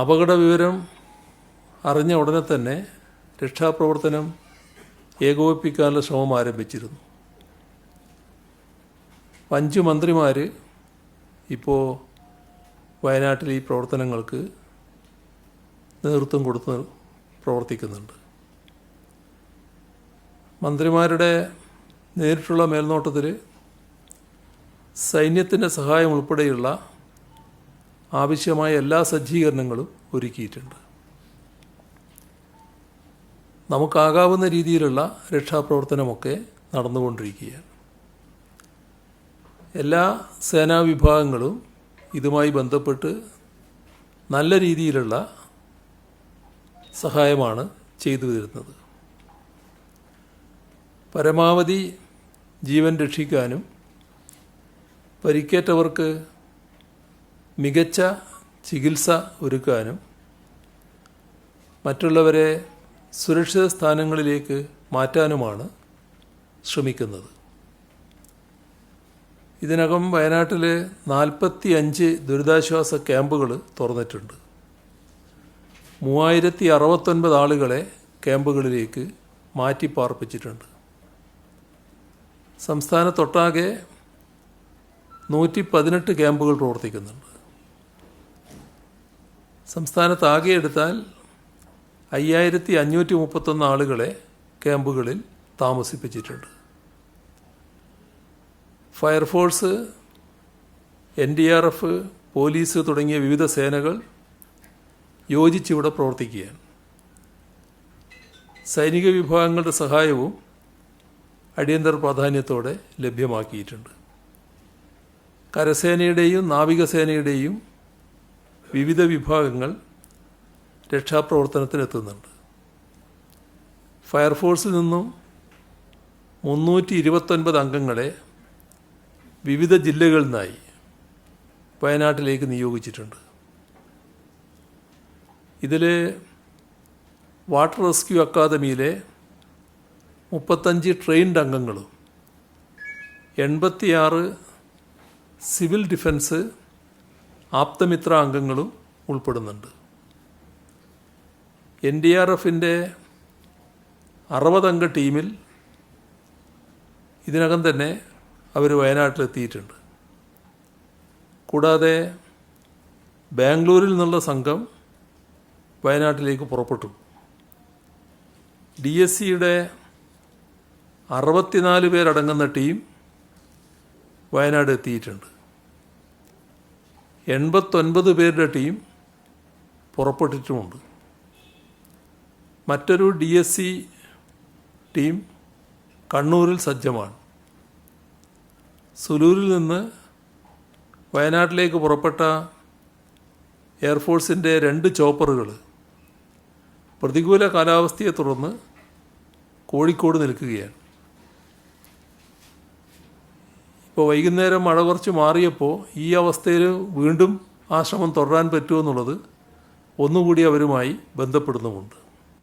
അപകട വിവരം അറിഞ്ഞ ഉടനെ തന്നെ രക്ഷാപ്രവർത്തനം ഏകോപിപ്പിക്കാനുള്ള ശ്രമം ആരംഭിച്ചിരുന്നു. അഞ്ച് മന്ത്രിമാർ ഇപ്പോൾ വയനാട്ടിൽ ഈ പ്രവർത്തനങ്ങൾക്ക് നേതൃത്വം കൊടുത്ത് പ്രവർത്തിക്കുന്നുണ്ട്. മന്ത്രിമാരുടെ നേരിട്ടുള്ള മേൽനോട്ടത്തിൽ സൈന്യത്തിന്റെ സഹായം ഉൾപ്പെടെയുള്ള ആവശ്യമായ എല്ലാ സജ്ജീകരണങ്ങളും ഒരുക്കിയിട്ടുണ്ട്. നമുക്കാകാവുന്ന രീതിയിലുള്ള രക്ഷാപ്രവർത്തനമൊക്കെ നടന്നുകൊണ്ടിരിക്കുകയാണ്. എല്ലാ സേനാ വിഭാഗങ്ങളും ഇതുമായി ബന്ധപ്പെട്ട് നല്ല രീതിയിലുള്ള സഹായമാണ് ചെയ്തു വരുന്നത് പരമാവധി ജീവൻ രക്ഷിക്കാനും പരിക്കേറ്റവർക്ക് മികച്ച ചികിത്സ ഒരുക്കാനും മറ്റുള്ളവരെ സുരക്ഷിത സ്ഥാനങ്ങളിലേക്ക് മാറ്റാനുമാണ് ശ്രമിക്കുന്നത്. ഇതിനകം വയനാട്ടിൽ നാൽപ്പത്തി അഞ്ച് ദുരിതാശ്വാസ ക്യാമ്പുകൾ തുറന്നിട്ടുണ്ട്. മൂവായിരത്തി അറുപത്തൊൻപത് ആളുകളെ ക്യാമ്പുകളിലേക്ക് മാറ്റി പാർപ്പിച്ചിട്ടുണ്ട് സംസ്ഥാനത്തൊട്ടാകെ നൂറ്റി പതിനെട്ട് ക്യാമ്പുകൾ പ്രവർത്തിക്കുന്നുണ്ട്. സംസ്ഥാനത്താകെ എടുത്താൽ അയ്യായിരത്തി അഞ്ഞൂറ്റി മുപ്പത്തൊന്ന് ആളുകളെ ക്യാമ്പുകളിൽ താമസിപ്പിച്ചിട്ടുണ്ട്. Fire force N D R F police തുടങ്ങിയ വിവിധ സേനകൾ യോജിച്ചിവിടെ പ്രവർത്തിക്കുകയാണ്. സൈനിക വിഭാഗങ്ങളുടെ സഹായവും അടിയന്തര പ്രാധാന്യത്തോടെ ലഭ്യമാക്കിയിട്ടുണ്ട്. കരസേനയുടെയും നാവികസേനയുടെയും വിവിധ വിഭാഗങ്ങൾ രക്ഷാപ്രവർത്തനത്തിനെത്തുന്നുണ്ട്. ഫയർഫോഴ്സിൽ നിന്നും മുന്നൂറ്റി ഇരുപത്തൊൻപത് അംഗങ്ങളെ വിവിധ ജില്ലകളിൽ നിന്നായി വയനാട്ടിലേക്ക് നിയോഗിച്ചിട്ടുണ്ട്. ഇതിൽ വാട്ടർ റെസ്ക്യൂ അക്കാദമിയിലെ മുപ്പത്തഞ്ച് ട്രെയിൻഡ് അംഗങ്ങളും എൺപത്തിയാറ് സിവിൽ ഡിഫൻസ് ആപ്തമിത്ര അംഗങ്ങളും ഉൾപ്പെടുന്നുണ്ട്. എൻ ഡി ആർ എഫിന്റെ അറുപതംഗ ടീമിൽ ഇതിനകം തന്നെ അവർ വയനാട്ടിലെത്തിയിട്ടുണ്ട്. കൂടാതെ ബാംഗ്ലൂരിൽ നിന്നുള്ള സംഘം വയനാട്ടിലേക്ക് പുറപ്പെട്ടു. ഡി എസ് സിയുടെ അറുപത്തിനാല് പേരടങ്ങുന്ന ടീം വയനാട് എത്തിയിട്ടുണ്ട്. എൺപത്തൊൻപത് പേരുടെ ടീം പുറപ്പെട്ടിട്ടുമുണ്ട്. മറ്റൊരു ഡി എസ് സി ടീം കണ്ണൂരിൽ സജ്ജമാണ്. സുലൂരിൽ നിന്ന് വയനാട്ടിലേക്ക് പുറപ്പെട്ട എയർഫോഴ്സിന്റെ രണ്ട് ചോപ്പറുകൾ പ്രതികൂല കാലാവസ്ഥയെ തുടർന്ന് കോഴിക്കോട് നിൽക്കുകയാണ്. ഇപ്പോൾ വൈകുന്നേരം മഴ കുറച്ച് മാറിയപ്പോൾ ഈ അവസ്ഥയിൽ വീണ്ടും ആ ശ്രമം തുടരാൻ പറ്റുമെന്നുള്ളത് ഒന്നുകൂടി അവരുമായി ബന്ധപ്പെടുന്നുമുണ്ട്.